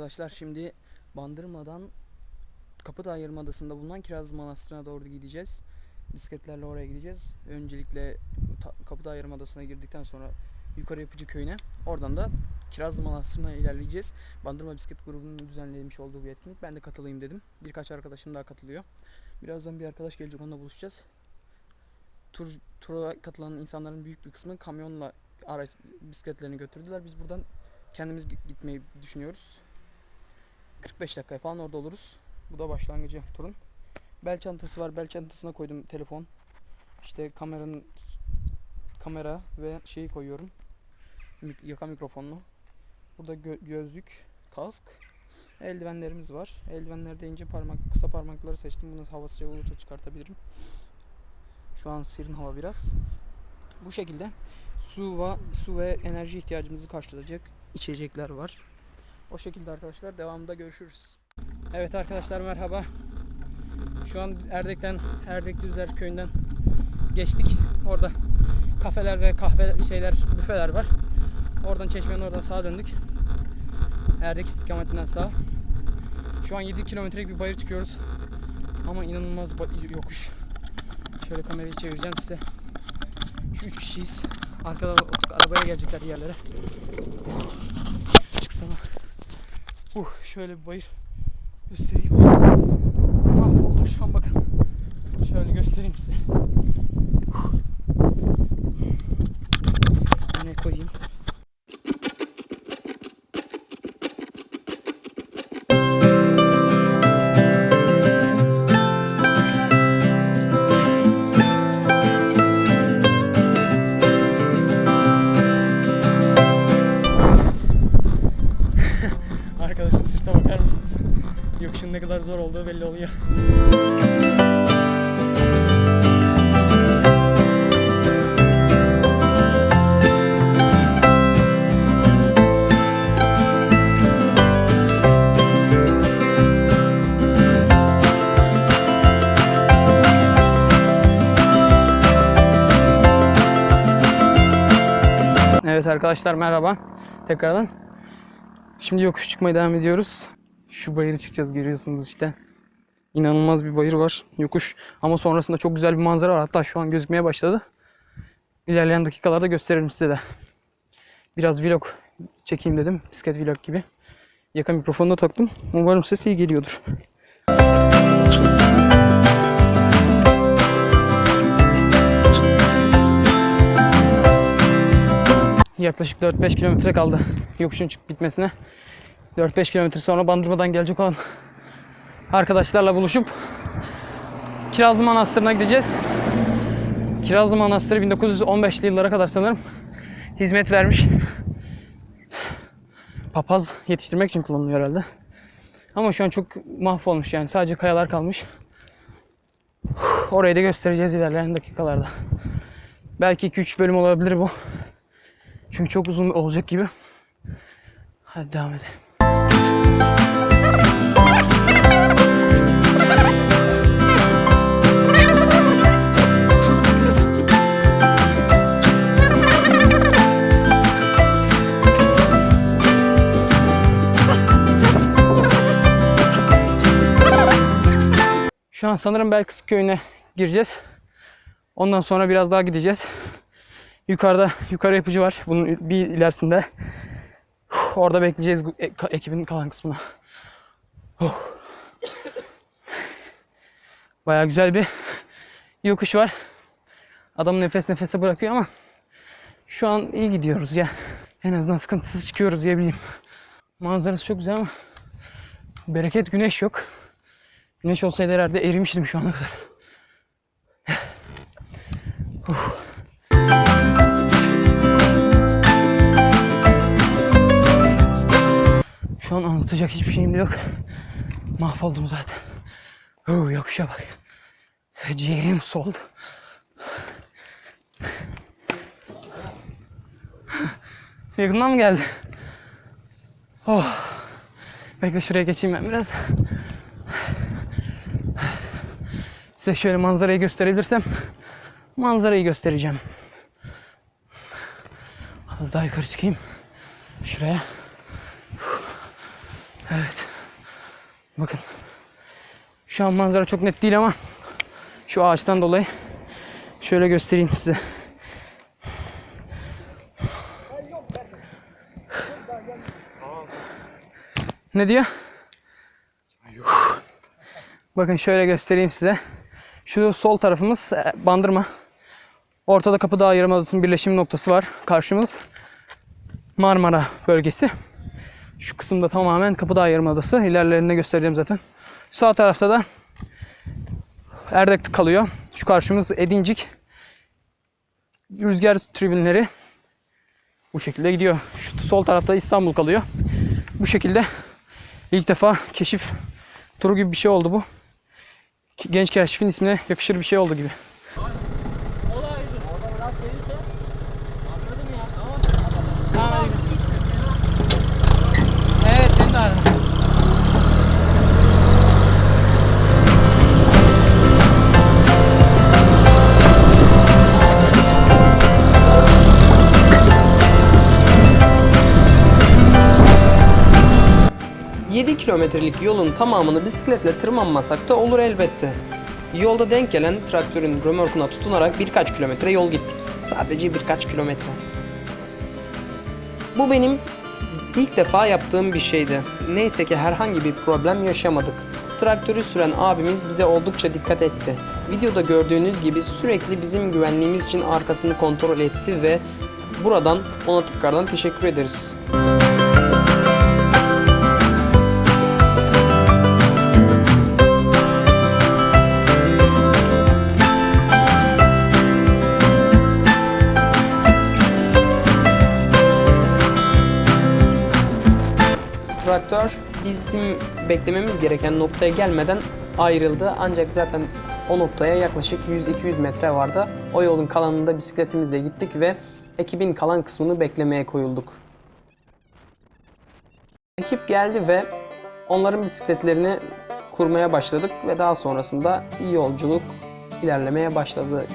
arkadaşlar şimdi Bandırma'dan Kapıdağ Yarımadası'nda bulunan Kiraz Manastırı'na doğru gideceğiz. Bisikletlerle oraya gideceğiz. Öncelikle Kapıdağ Yarımadası'na girdikten sonra Yukarı Yapıcı Köyü'ne oradan da Kiraz Manastırı'na ilerleyeceğiz. Bandırma Bisiklet Grubu'nun düzenlemiş olduğu bir etkinlik. Ben de katılayım dedim. Birkaç arkadaşım daha katılıyor. Birazdan bir arkadaş gelecek onunla buluşacağız. Tur, tura katılan insanların büyük bir kısmı kamyonla araç bisikletlerini götürdüler. Biz buradan kendimiz gi- gitmeyi düşünüyoruz. 45 dakikaya falan orada oluruz. Bu da başlangıcı turun. Bel çantası var. Bel çantasına koydum telefon. İşte kameranın kamera ve şeyi koyuyorum. Yaka mikrofonlu. Burada gö- gözlük, kask, eldivenlerimiz var. Eldivenler deyince parmak kısa parmakları seçtim. Bunu hava sıcak olursa çıkartabilirim. Şu an serin hava biraz. Bu şekilde su ve su ve enerji ihtiyacımızı karşılayacak içecekler var. O şekilde arkadaşlar devamında görüşürüz. Evet arkadaşlar merhaba. Şu an Erdek'ten Erdek Düzler köyünden geçtik. Orada kafeler ve kahve şeyler büfeler var. Oradan çeşmenin oradan sağa döndük. Erdek istikametinden sağ. Şu an 7 kilometrelik bir bayır çıkıyoruz. Ama inanılmaz yokuş. Şöyle kamerayı çevireceğim size. Şu üç kişiyiz. Arkada arabaya gelecekler yerlere. Uh, şöyle bir bayır göstereyim. Mahvoldum şu an bakın. Şöyle göstereyim size. Uh. Ne koyayım? Kadar zor olduğu belli oluyor. Evet arkadaşlar merhaba. Tekrardan. Şimdi yokuş çıkmaya devam ediyoruz. Şu bayırı çıkacağız görüyorsunuz işte. İnanılmaz bir bayır var. Yokuş. Ama sonrasında çok güzel bir manzara var. Hatta şu an gözükmeye başladı. İlerleyen dakikalarda gösteririm size de. Biraz vlog çekeyim dedim. Bisiklet vlog gibi. Yaka mikrofonunu taktım. Umarım ses iyi geliyordur. Yaklaşık 4-5 kilometre kaldı yokuşun çıkıp bitmesine. 4-5 kilometre sonra Bandırma'dan gelecek olan arkadaşlarla buluşup Kirazlı Manastırı'na gideceğiz. Kirazlı Manastırı 1915'li yıllara kadar sanırım hizmet vermiş. Papaz yetiştirmek için kullanılıyor herhalde. Ama şu an çok mahvolmuş yani sadece kayalar kalmış. Orayı da göstereceğiz ilerleyen dakikalarda. Belki 2-3 bölüm olabilir bu. Çünkü çok uzun olacak gibi. Hadi devam edelim. An sanırım Belkıs köyüne gireceğiz. Ondan sonra biraz daha gideceğiz. Yukarıda yukarı yapıcı var. Bunun bir ilerisinde. Orada bekleyeceğiz e- ekibin kalan kısmına. Uf. Bayağı güzel bir yokuş var. Adam nefes nefese bırakıyor ama şu an iyi gidiyoruz ya. En azından sıkıntısız çıkıyoruz diyebileyim. Manzarası çok güzel ama bereket güneş yok. Güneş olsaydı herhalde erimiştim şu ana kadar. Uf. Şu an anlatacak hiçbir şeyim de yok. Mahvoldum zaten. Oo, yokuşa bak. Ciğerim soldu. Yakından mı geldi? Oh. Bekle şuraya geçeyim ben biraz. Size şöyle manzarayı gösterebilirsem manzarayı göstereceğim. Az daha yukarı çıkayım. Şuraya. Evet. Bakın. Şu an manzara çok net değil ama şu ağaçtan dolayı şöyle göstereyim size. Ne diyor? Bakın şöyle göstereyim size. Şu sol tarafımız e, Bandırma. Ortada Kapıdağ Yarımadası'nın birleşim noktası var. Karşımız Marmara bölgesi. Şu kısımda tamamen Kapıdağ Yarımadası. İlerlerinde göstereceğim zaten. Sağ tarafta da Erdek kalıyor. Şu karşımız Edincik. Rüzgar tribünleri bu şekilde gidiyor. Şu sol tarafta İstanbul kalıyor. Bu şekilde ilk defa keşif turu gibi bir şey oldu bu. Genç keşifin ismine yakışır bir şey oldu gibi. Kilometrelik yolun tamamını bisikletle tırmanmasak da olur elbette. Yolda denk gelen traktörün römorkuna tutunarak birkaç kilometre yol gittik. Sadece birkaç kilometre. Bu benim ilk defa yaptığım bir şeydi. Neyse ki herhangi bir problem yaşamadık. Traktörü süren abimiz bize oldukça dikkat etti. Videoda gördüğünüz gibi sürekli bizim güvenliğimiz için arkasını kontrol etti ve buradan ona tekrardan teşekkür ederiz. Traktör bizim beklememiz gereken noktaya gelmeden ayrıldı. Ancak zaten o noktaya yaklaşık 100-200 metre vardı. O yolun kalanında bisikletimizle gittik ve ekibin kalan kısmını beklemeye koyulduk. Ekip geldi ve onların bisikletlerini kurmaya başladık ve daha sonrasında yolculuk ilerlemeye başladı.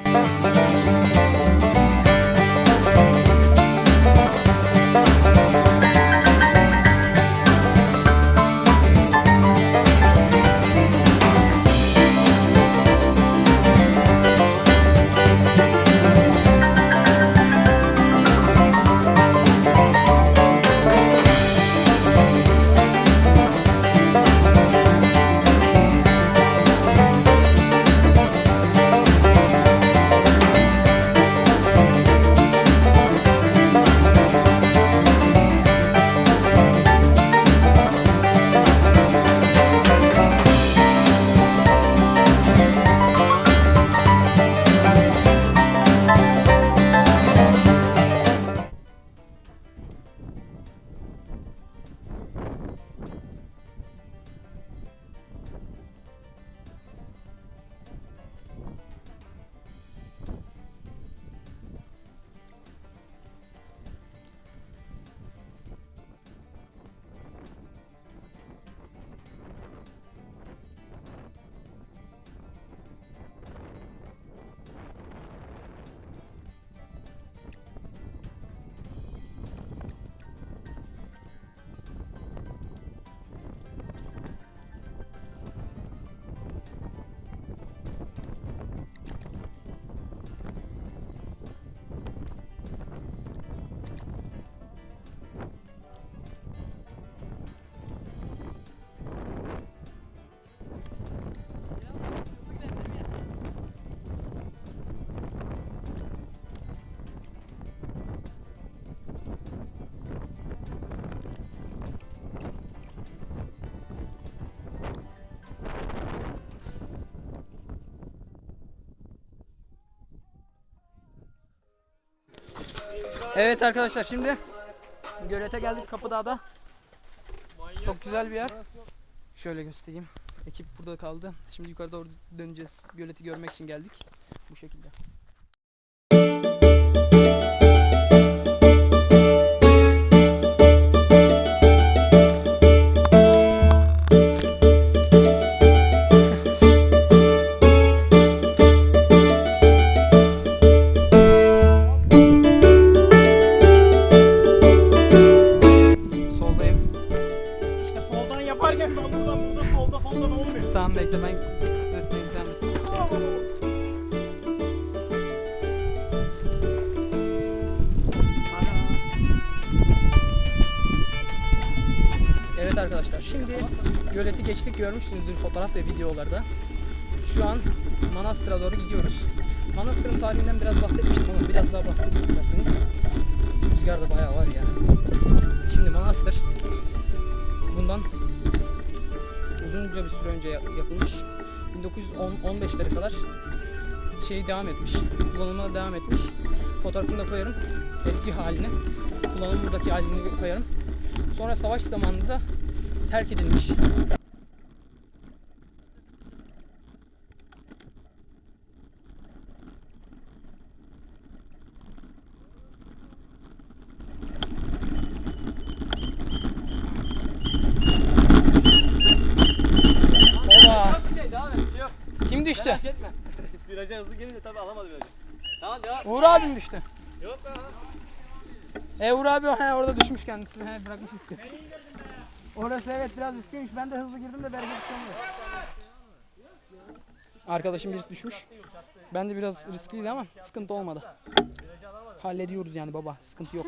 Evet arkadaşlar şimdi gölete geldik Kapıdağ'da. Çok güzel bir yer. Şöyle göstereyim. Ekip burada kaldı. Şimdi yukarı doğru döneceğiz. Göleti görmek için geldik. Bu şekilde. gel ben buradan buradan solda solda ne olmuyor? Tamam bekle ben resmini tamam. Evet arkadaşlar şimdi göleti geçtik görmüşsünüzdür fotoğraf ve videolarda. Şu an manastıra doğru gidiyoruz. Manastırın tarihinden biraz bahsetmiştim ama biraz daha bahsedeyim isterseniz. Rüzgar da bayağı var ya. Şimdi manastır bundan uzunca bir süre önce yap- yapılmış. 1915'lere kadar şey devam etmiş. Kullanıma devam etmiş. Fotoğrafını da koyarım. Eski halini. Kullanımdaki halini koyarım. Sonra savaş zamanında da terk edilmiş. Baba Yok bir şey devam et bir şey yok. kim düştü? Telaş etme. Viraja hızlı gelince tabii alamadı virajı. Tamam devam. Uğur abim düştü. Yok be. E Uğur abi he, orada düşmüş kendisi. He, bırakmış üstü. Orası evet biraz üstüymüş. Ben de hızlı girdim de bereket olmuyor. Arkadaşım birisi düşmüş. Ben de biraz riskliydi ama sıkıntı olmadı. Hallediyoruz yani baba. Sıkıntı yok.